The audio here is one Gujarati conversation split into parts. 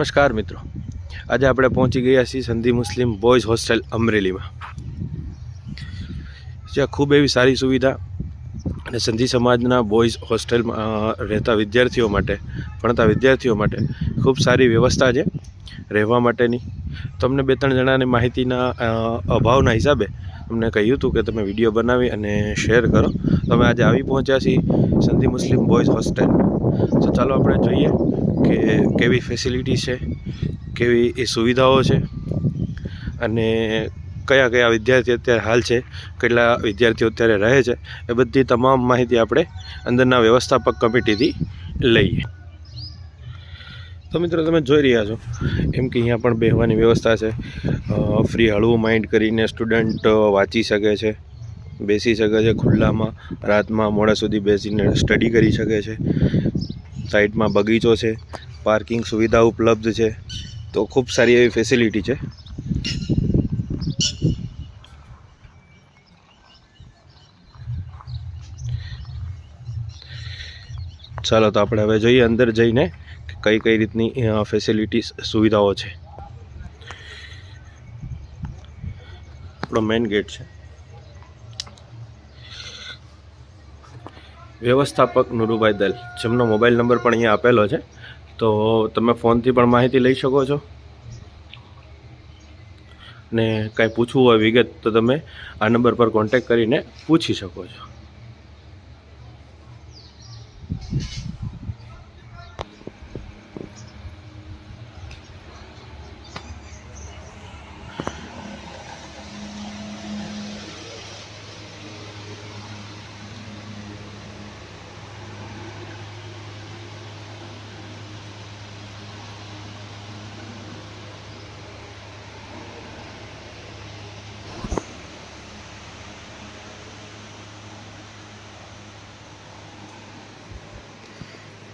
નમસ્કાર મિત્રો. આજે આપણે પહોંચી ગયા છીએ સંધિ મુસ્લિમ બોયઝ હોસ્ટેલ અમરેલીમાં. જ્યાં ખૂબ એવી સારી સુવિધા અને સંધિ સમાજના બોયઝ હોસ્ટેલમાં રહેતા વિદ્યાર્થીઓ માટે, ભણતા વિદ્યાર્થીઓ માટે ખૂબ સારી વ્યવસ્થા છે રહેવા માટેની. તમને બે ત્રણ જણાની માહિતીના અભાવના હિસાબે તમને કહ્યું હતું કે તમે વીડિયો બનાવી અને શેર કરો. તમે આજે આવી પહોંચ્યા છીએ સંધિ મુસ્લિમ બોયઝ હોસ્ટેલ. તો ચાલો આપણે જોઈએ કે કેવી ફેસિલિટી છે, કેવી એ સુવિધાઓ છે, અને કયા કયા વિદ્યાર્થીઓ અત્યારે હાલ છે, કેટલા વિદ્યાર્થીઓ અત્યારે રહે છે, એ બધી તમામ માહિતી આપણે અંદરના વ્યવસ્થાપક કમિટીથી લઈએ. તો મિત્રો તમે જોઈ રહ્યા છો, એમ કે અહીંયા પણ બેહવાની વ્યવસ્થા છે. ફ્રી હળવું માઇન્ડ કરીને સ્ટુડન્ટ વાંચી શકે છે, બેસી શકે છે ખુલ્લામાં, રાતમાં મોડા સુધી બેસીને સ્ટડી કરી શકે છે. સાઈડમાં બગીચો છે, પાર્કિંગ સુવિધા ઉપલબ્ધ છે, તો ખૂબ સારી એવી ફેસિલિટી છે. ચાલો તો આપણે હવે જોઈએ અંદર જઈને કઈ કઈ રીતની ફેસિલિટી સુવિધાઓ છે. આપણો મેઇન ગેટ છે. વ્યવસ્થાપક નુરુભાઈ દલ, જેમનો મોબાઈલ નંબર પણ અહીંયા આપેલો છે. તો તમે ફોનથી પણ માહિતી લઈ શકો છો. ને કાંઈ પૂછવું હોય વિગત તો તમે આ નંબર પર કોન્ટેક કરીને પૂછી શકો છો.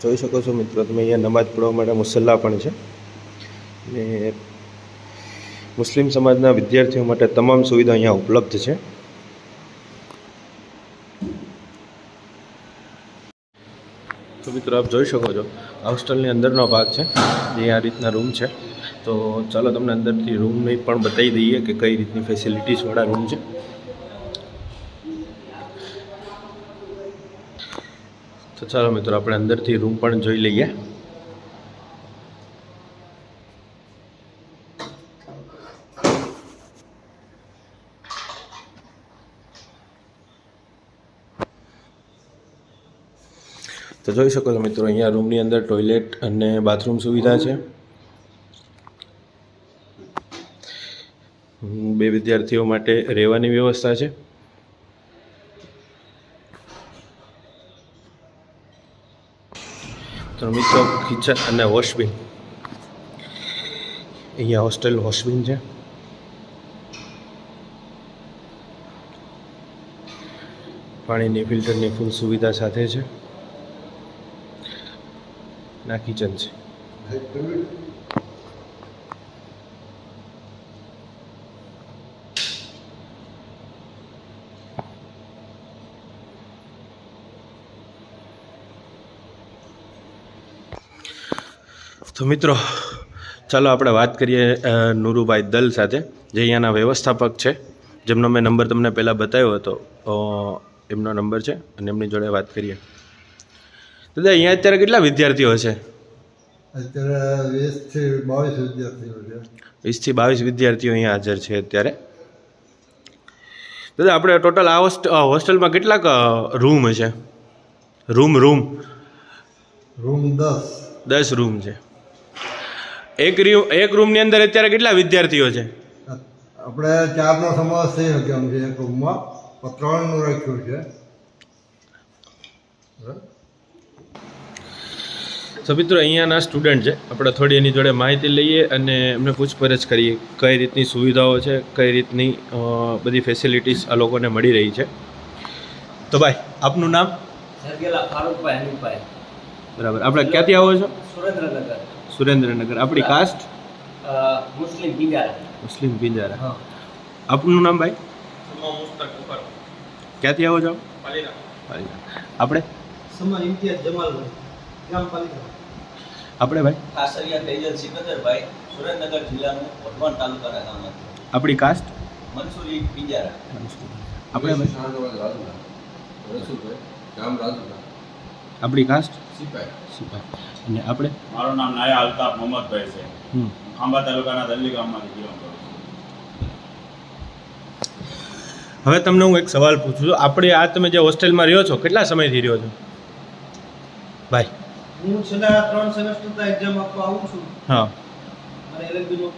જોઈ શકો છો મિત્રો, તમે અહીંયા નમાજ પઢવા માટે મુસલ્લા પણ છે. ને મુસ્લિમ સમાજના વિદ્યાર્થીઓ માટે તમામ સુવિધા અહીંયા ઉપલબ્ધ છે. તો મિત્રો, આપ જોઈ શકો છો હોસ્ટેલની અંદરનો ભાગ છે, જે આ રીતના રૂમ છે. તો ચાલો તમને અંદરથી રૂમની પણ બતાવી દઈએ કે કઈ રીતની ફેસિલિટીસવાળા રૂમ છે. તો ચાલો મિત્રો, આપણે અંદરથી રૂમ પણ જોઈ લઈએ. તો જોઈ શકો છો મિત્રો, અહીંયા રૂમની અંદર ટોયલેટ અને બાથરૂમ સુવિધા છે. બે વિદ્યાર્થીઓ માટે રહેવાની વ્યવસ્થા છે. તો કિચન અને વોશબિન. અહીંયા હોસ્ટેલ વોશબિન છે. પાણીની ફિલ્ટરની ફૂલ સુવિધા સાથે છે. ના, કિચન છે. તો મિત્રો ચાલો આપણે વાત કરીએ નુરુભાઈ દલ સાથે જે અહીંયાના વ્યવસ્થાપક છે. જેમનો મેં નંબર તમને પહેલાં બતાવ્યો હતો. એમનો નંબર છે અને એમની જોડે વાત કરીએ. દાદા અહીંયા અત્યારે કેટલા વિદ્યાર્થીઓ છે? અત્યારે વીસથી બાવીસ વિદ્યાર્થીઓ છે. વીસથી બાવીસ વિદ્યાર્થીઓ અહીંયા હાજર છે અત્યારે. દાદા આપણે ટોટલ આ હોસ્ટ હોસ્ટેલમાં કેટલાક રૂમ છે? Room room. રૂમ દસ. દસ રૂમ છે. એક રૂમ એક રૂમની અંદર અત્યારે કેટલા વિદ્યાર્થીઓ છે? આપણે ચારનો સમાવેશ થઈ શકે એમ છે એક રૂમમાં પણ ત્રણનું રાખ્યું છે? તો મિત્રો અહીંયાના સ્ટુડન્ટ છે. આપણે થોડી એની જોડે માહિતી લઈએ અને એમને પૂછપરછ કરીએ કઈ રીતની સુવિધાઓ છે કઈ રીતની બધી ફેસિલિટીઝ આ લોકોને મળી રહી છે. તો ભાઈ આપનું નામ? સરગેલા ફારૂકભાઈ હનીફભાઈ બરાબર. આપણે ક્યાંથી આવો છો? સુરેન્દ્રનગર. સુરેન્દ્રનગર આપણી caste Muslim Pinjara. Muslim Pinjara. હા. આપનું નામ ભાઈ? ક્યાંથી આવો છો? પાલીરા. આપણે? સમાન ઇમ્તિયાઝ જમાલભાઈ ગ્રામ પાલિકા આપણે ભાઈ? ખાસરિયા ફૈજલ સિકંદરભાઈ સુરેન્દ્રનગર જિલ્લાનું વઢવાણ તાલુકાના ગામમાંથી આપણી કાસ્ટ મનસુરી પિંજારા. આપણે ભાઈ? શાહનવાજ રાજુલા રસુલભાઈ ગામ રાજુલા આપણી કાસ્ટ સિપાઈ. સિપાઈ. અને આપણે? મારું નામ નાયા અલ્તાફ મોહમ્મદભાઈ છે. હમ. ખાંભા તાલુકાના દલ્લી ગામમાંથી બિલોંગ કરું છું. હવે તમને હું એક સવાલ પૂછું છું. આપણે આ તમે જે હોસ્ટેલમાં રહ્યો છો કેટલા સમયથી રહ્યો છો? ભાઈ. હું છેલ્લા ત્રણ સેમેસ્ટરના એક્ઝામ આપવા આવું છું. હા. અને એલએલબીનું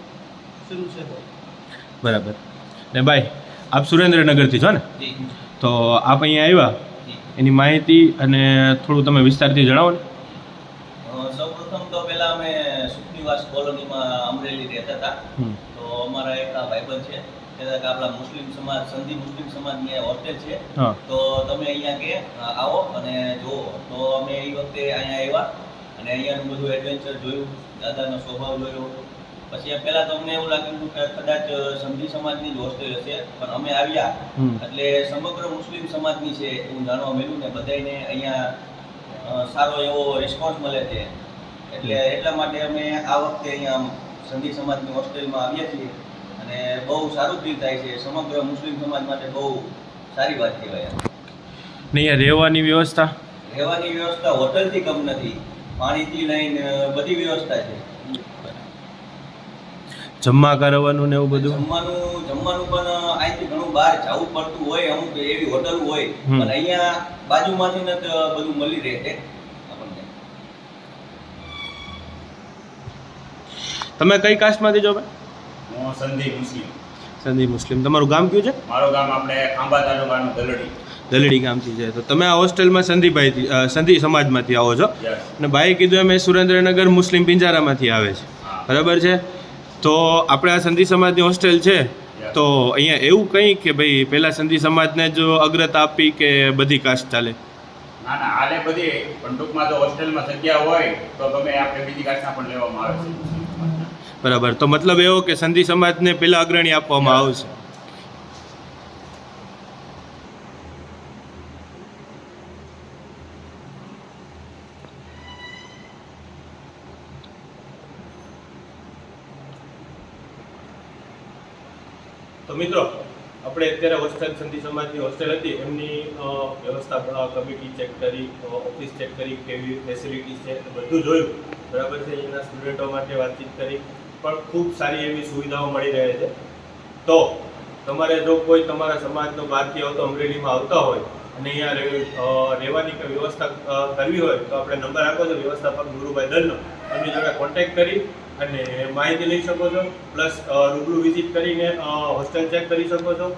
શરૂ છે બરાબર. ને ભાઈ આપ સુરેન્દ્રનગરથી છો ને? તો આપ અહીંયા આવ્યા. એની માહિતી અને થોડું તમે વિસ્તારથી જણાવો ને સૌ પ્રથમ તો પહેલા અમે સુખનિવાસ કોલોનીમાં અમરેલી રહેતા હતા હમ. તો અમારા એક આ ભાઈબંધ છે કહેતા કે આપણા મુસ્લિમ સમાજ સંધિ મુસ્લિમ સમાજની હોસ્ટેલ છે. તો તમે અહીંયા કે આવો અને જુઓ તો અમે એ વખતે અહીંયા આવ્યા અને અહીંયાનું બધું એડવેન્ચર જોયું દાદાનો સ્વભાવ જોયો. પછી પહેલા તો અમને એવું લાગ્યું હતું કે કદાચ સંધિ સમાજની જ હોસ્ટેલ હશે પણ અમે આવ્યા. એટલે સમગ્ર મુસ્લિમ સમાજની છે એવું જાણવા મળ્યું ને બધાને અહીંયા સારો એવો રિસ્પોન્સ મળે છે. એટલે એટલા માટે અમે આ વખતે અહીંયા સંધિ સમાજની હોસ્ટેલમાં આવ્યા છીએ. અને બહુ સારું ફીલ થાય છે. સમગ્ર મુસ્લિમ સમાજ માટે બહુ સારી વાત કહેવાય. નહીં રહેવાની વ્યવસ્થા? રહેવાની વ્યવસ્થા હોટલથી કમ નથી. પાણીથી લઈને બધી વ્યવસ્થા છે. જમવા કરવાનું ને એવું બધું? જમવાનું જમવાનું પણ અહીંથી ઘણું બહાર જવું પડતું હોય અમુક એવી હોટલ હોય. પણ અહીંયા બાજુમાંથી ને બધું મળી રહે છે તમે કઈ કાસ્ટમાંથી જો ભાઈ? હું સંધી મુસ્લિમ. તમારું ગામ કયું છે? મારું ગામ આપણે ખાંભા તાલુકાનું દલડી. દલડી ગામથી છે. તો તમે આ હોસ્ટેલમાં સંદીપભાઈથી સંધી સમાજમાંથી આવો છો. અને ભાઈ કીધું એમ એ સુરેન્દ્રનગર મુસ્લિમ પિંજારામાંથી આવે છે. બરાબર છે? તો આપણે આ સંધિ સમાજની હોસ્ટેલ છે. તો અહીંયા એવું કંઈ કે ભાઈ પહેલાં સંધિ સમાજને જ અગ્રતા આપી કે બધી કાસ્ટ ચાલે? ના ના હાલે બધી. પણ ટૂંકમાં જો હોસ્ટેલમાં જગ્યા હોય તો તમે આપણે બીજી કાસ્ટના પણ લેવામાં આવે છે. બરાબર. તો મતલબ એવો કે સંધિ સમાજને પહેલાં અગ્રણી આપવામાં આવશે. તો મિત્રો આપણે અત્યારે હોસ્ટેલ સંધિ સમાજની હોસ્ટેલ હતી. એમની અ, વ્યવસ્થા કમિટી ચેક કરી ઓફિસ ચેક કરી કેવી ફેસિલિટીઝ છે બધું જોયું. બરાબર છે એના સ્ટુડન્ટો માટે વાતચીત કરી. પણ ખૂબ સારી એવી સુવિધાઓ મળી રહે છે. તો તમારે જો કોઈ તમારા સમાજનો બહારથી આવતો અમરેલીમાં આવતા હોય અને અહીંયા રહે- રહેવાની કોઈ વ્યવસ્થા કરવી હોય તો આપણે નંબર આપો છો, વ્યવસ્થાપક ગુરુભાઈ દલનો. એમની જોડે કોન્ટેક્ટ કરી અને માહિતી લઈ શકો છો, પ્લસ રૂબરૂ વિઝિટ કરીને હોસ્ટેલ ચેક કરી શકો છો.